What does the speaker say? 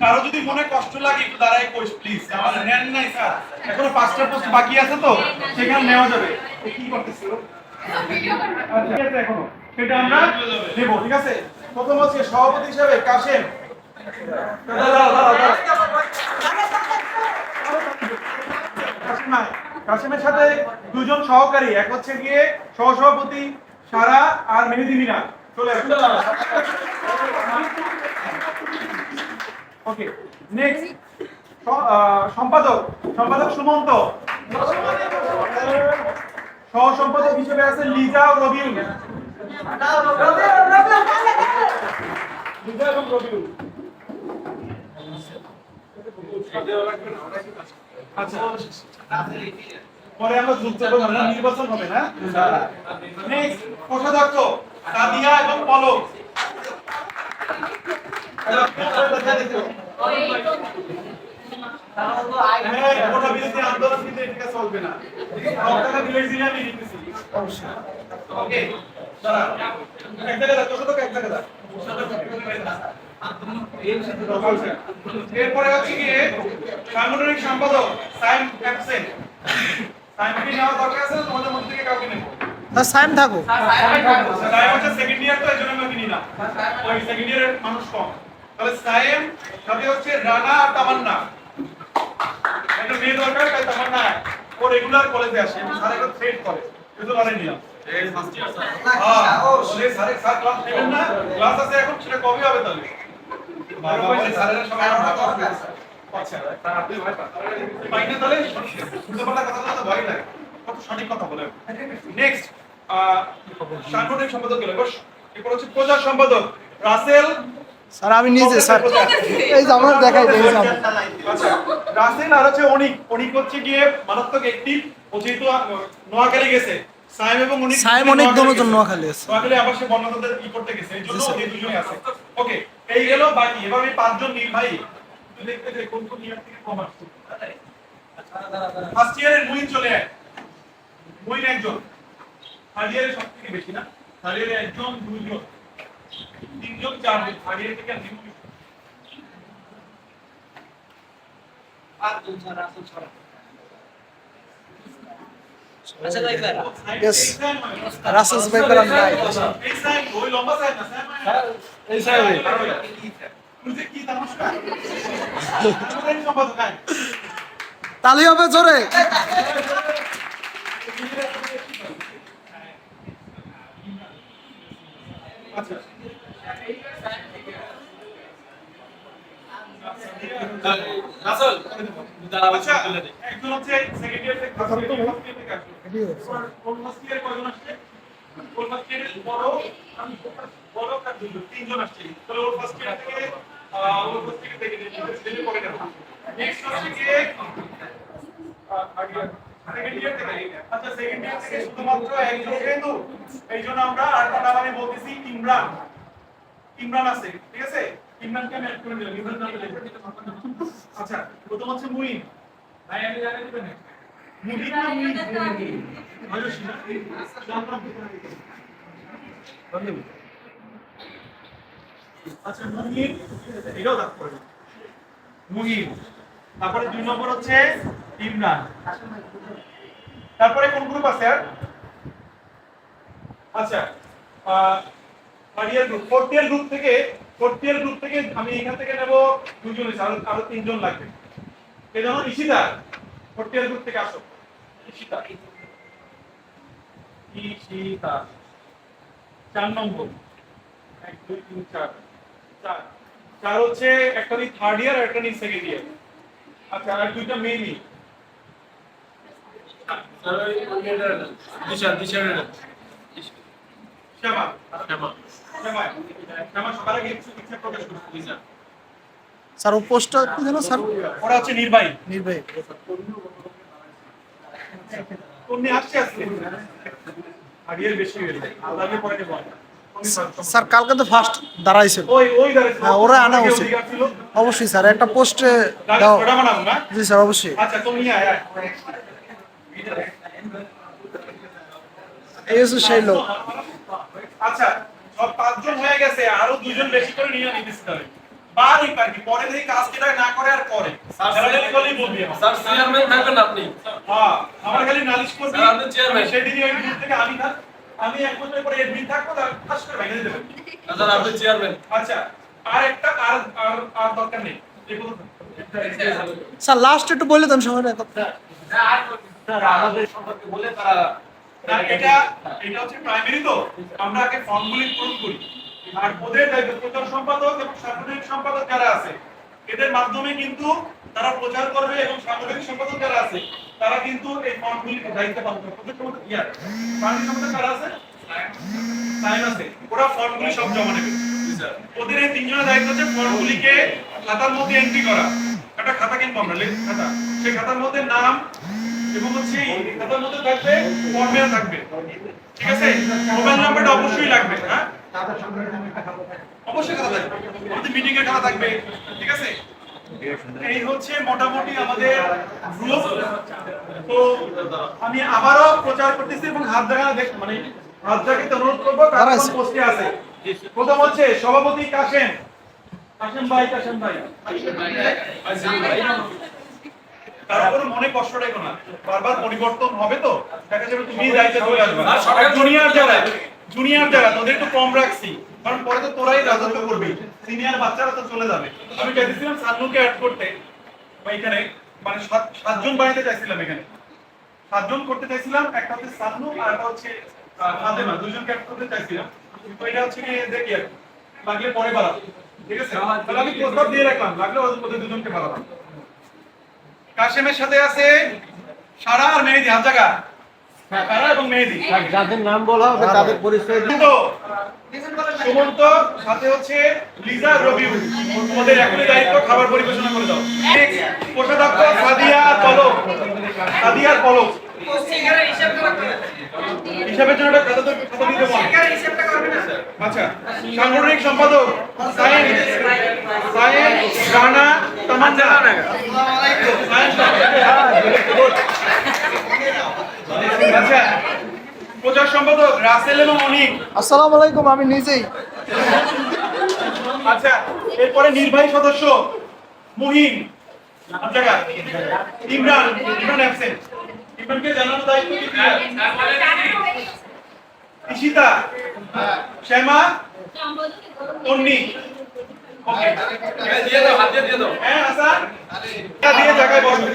কারও যদি মনে কষ্ট লাগে একটু দাঁড়াই কোচ প্লিজ আমার নেন নাই স্যার এখনও পাঁচটা পোস্ট বাকি আছে তো সেখানে নেওয়া যাবে। কি করতেছিল আচ্ছা, ঠিক আছে এখনও। সেটা আমরা নেব ঠিক আছে? প্রথম হচ্ছে সভাপতি হিসেবে কাশেম। কাশেমের সাথে দুজন সহকারী এক হচ্ছে গিয়ে সহসভাপতি সারা আর মেহেদি মিনা। চলে আসুন ওকে নেক্সট সম্পাদক সম্পাদক সুমন্ত। সহ সম্পাদক হিসেবে আছে লিজা ও রবিউল। লিজা এবং রবিউল। আচ্ছা। পরে আমরা যুক্ত করব নির্বাচন হবে না? নেক্সট কোষাধ্যক্ষ কাদিয়া এবং পলক। এরপরে হচ্ছে গিয়ে সাংগঠনিক সম্পাদক সাইম অ্যাবসেন্ট সাইমকে নেওয়া দরকার আছে তোমাদের মধ্যে থেকে কাউকে নেব সাইম থাকো সাইম হচ্ছে সেকেন্ড ইয়ার তো এই জন্য আমি কিনি না। ওই সেকেন্ড ইয়ারের মানুষ কম। তাহলে সাইম সাথে হচ্ছে রানা আর তামান্না। একটা মেয়ে দরকার তাই তামান্না ও রেগুলার কলেজে আসে স্যার একটা থ্রেড করে কিন্তু মানে নিলাম। ক্লাস আছে এখন সেটা কবে হবে তাহলে? আচ্ছা তাহলে ভয় লাগে। কত সঠিক কথা নেক্সট সাংগঠনিক সম্পাদক গেল এরপর হচ্ছে প্রচার সম্পাদক রাসেল স্যার আমি নিজে স্যার। এই যে আমার দেখাই দেই স্যার আচ্ছা রাসেল আর হচ্ছে অনিক। অনিক হচ্ছে গিয়ে মারাত্মক একটি ও যেহেতু নোয়াখালী গেছে। সাইম এবং অনিক সাইম অনিক দোনোজন নোয়াখালী আছে। নোয়াখালী আবার সে ই করতে গেছে এই জন্য এই দুজনই আছে। ওকে এই গেল বাকি। এবার আমি পাঁচজন নির্বাহী। দেখতে চাই কোন কোন ইয়ার থেকে কম আসছে। ফার্স্ট ইয়ারের মুইন চলে আয়। মুইন একজন। থার্ড ইয়ারে সব থেকে বেশি না। থার্ড ইয়ারে একজন দুইজন। তিনজন চারজন থার্ড থেকে Yes. রাসেলস ভাইপার আমি নাই এই সাইড ওই লম্বা সাইড না সাইড এই সাইডে তুই কি নমস্কার তুমি সম্পাদক আয় তালি হবে জোরে। আচ্ছা। আচ্ছা সেকেন্ড ইয়ার থেকে ফার্স্ট ইয়ার থেকে আসলো কোন ফার্স্ট ইয়ার কয়জন আসছে? কোন ফার্স্ট ইয়ার বড় আমি বড় কার দুজন তিনজন আসছে। তাহলে ওর ফার্স্ট ইয়ার থেকে ওর ফার্স্ট ইয়ার থেকে দিলে পরে নেক্সট হচ্ছে গিয়ে সেকেন্ড ইয়ার থেকে আচ্ছা সেকেন্ড ইয়ার থেকে শুধুমাত্র একজন কিন্তু এই জন্য আমরা আরেকটা নাম আমি বলতেছি ইমরান। ইমরান আছে ঠিক আছে? ইমরানকে আমি অ্যাড করে দিলাম ইমরান নামে আচ্ছা প্রথম হচ্ছে মুইন ভাই আমি জানি দিবেন মুহিত না মুইন ভালো শিনা আচ্ছা মুহিত এটাও দাগ করে। মুহিত তারপরে দুই নম্বর হচ্ছে ইমরান। তারপরে কোন গ্রুপ আছে আর? আচ্ছা third year group fourth year group থেকে ফোর্থ ইয়ার গ্রুপ থেকে আমি এখান থেকে নেব দুজন আরও আরও তিনজন লাগবে। এই যেমন ঈশিতা ফোর্থ ইয়ার গ্রুপ থেকে আসো। ঈশিতা। ঈশিতা। চার নম্বর। এক দুই তিন চার। চার। চার হচ্ছে একটা নিয়ে থার্ড ইয়ার আর একটা নিয়ে সেকেন্ড ইয়ার আচ্ছা আর দুইটা মেয়েরই দিশা দিশা শ্যামা। শ্যামা। স্যার ও পোস্টটা কি যেন স্যার। ওরা হচ্ছে নির্বাহী। নির্বাহী। আসছে বেশি হয়ে আলাদা পরে স্যার কালকে তো ফার্স্ট দাঁড়াইছিল। দাঁড়িয়েছে হ্যাঁ, ওরা আনা উচিত। অবশ্যই স্যার একটা পোস্টে দাও। জি স্যার অবশ্যই। আচ্ছা এই হচ্ছে সেই লোক। আচ্ছা সব পাঁচজন হয়ে গেছে আরও দুজন বেশি করে নিয়ে নিতে হবে বারই আর পরে দেখি কাজ কেটা না করে আর করে। স্যার, Generally বলেই বলবি আমার। স্যার চেয়ারম্যান থাকবেন আপনি। হ্যাঁ, আমার খালি নালিশ করবি আপনি chairman। সেদিনই ওই গ্রুপ থেকে আমি থাক আমি এক বছর পরে এডমিন থাকব তার ফাঁস করে ভেঙে দিতে পারবি স্যার আপনি চেয়ারম্যান আচ্ছা আর একটা আর আর আর দরকার নেই। স্যার লাস্ট একটু বলে দেন সময় না আমাদের সম্পর্কে বলে তারা এটা এটা হচ্ছে প্রাইমারি তো। আমরা আগে ফর্মগুলি পূরণ করি। আর ওদের প্রচার সম্পাদক এবং সাংগঠনিক সম্পাদক যারা আছে, এদের মাধ্যমে কিন্তু তারা প্রচার করবে এবং সাংগঠনিক সম্পাদক যারা আছে, তারা কিন্তু এই ফর্মগুলি দায়িত্ব পালন করবে। প্রচার সম্পাদক ইয়ার সাংগঠনিক সম্পাদক কারা আছে সাইন আছে, ওরা ফর্মগুলি সব জমা নেবে। ওদের এই তিনজনের দায়িত্ব হচ্ছে ফর্মগুলিকে খাতার মধ্যে এন্ট্রি করা। একটা খাতা কিনবো আমরা খাতা। সেই খাতার মধ্যে নাম এবং হচ্ছে খাতার মধ্যে থাকবে ফর্মেও থাকবে। ঠিক আছে? মোবাইল নাম্বারটা অবশ্যই লাগবে হ্যাঁ? অবশ্যই খাতা থাকবে আমাদের মিটিং এর খাতা থাকবে। ঠিক আছে? এই হচ্ছে মোটামুটি আমাদের গ্রুপ তো আমি আবারও প্রচার করতেছি এবং হাত দেখা দেখ মানে হাত দেখাতে অনুরোধ করব কারণ পোস্টে আছে। প্রথম হচ্ছে সভাপতি কাশেম। কাশেম ভাই। কাশেম ভাই। মনে কষ্ট রেখো না। বারবার পরিবর্তন হবে তো? দেখা যাবে তুমি দায়িত্বে চলে আসবে। জুনিয়র যারা জুনিয়র যারা তোদের একটু কম রাখছি। কারণ পরে তো তোরাই রাজত্ব করবি। সিনিয়র বাচ্চারা তো চলে যাবে। আমি চাইছিলাম সান্নুকে অ্যাড করতে। বা এখানে মানে সাত সাতজন বাড়িতে চাইছিলাম এখানে। সাতজন করতে চাইছিলাম একটা হচ্ছে সান্নু আর একটা হচ্ছে ফাতেমা। দুজনকে অ্যাড করতে চাইছিলাম। তো এটা হচ্ছে কি দেখি আর লাগলে পরে বাড়াবো। ঠিক আছে? তাহলে আমি প্রস্তাব দিয়ে রাখলাম। লাগলে ওদের দুজনকে বাড়ালাম কাশেমের সাথে আছে সারা আর মেহেদি হাত জায়গা সারা এবং মেহেদি। যাদের নাম বলা হবে তাদের পরিচয় সুমন্ত সুমন্ত সাথে হচ্ছে লিজা রবিউ তোমাদের এখনই দায়িত্ব খাবার পরিবেশনা করে দাও। সাদিয়া পলক সাদিয়ার পলক হিসাবের জন্য একটা খাতা তো খাতা দিতে বল। আচ্ছা সাংগঠনিক সম্পাদক সায়েন সায়েন রানা তামান্না। আচ্ছা প্রচার সম্পাদক রাসেল এবং অনিক। আসসালামু আলাইকুম আমি নিজেই। আচ্ছা এরপরে নির্বাহী সদস্য মুহিম ইমরান ইমরান অ্যাবসেন্ট ইমরানকে জানানো দায়িত্ব কি ইশিতা শ্যামা তন্নি। ওকে দিয়ে দাও হাত দিয়ে দাও। হ্যাঁ হাসান দিয়ে জায়গায় বসো।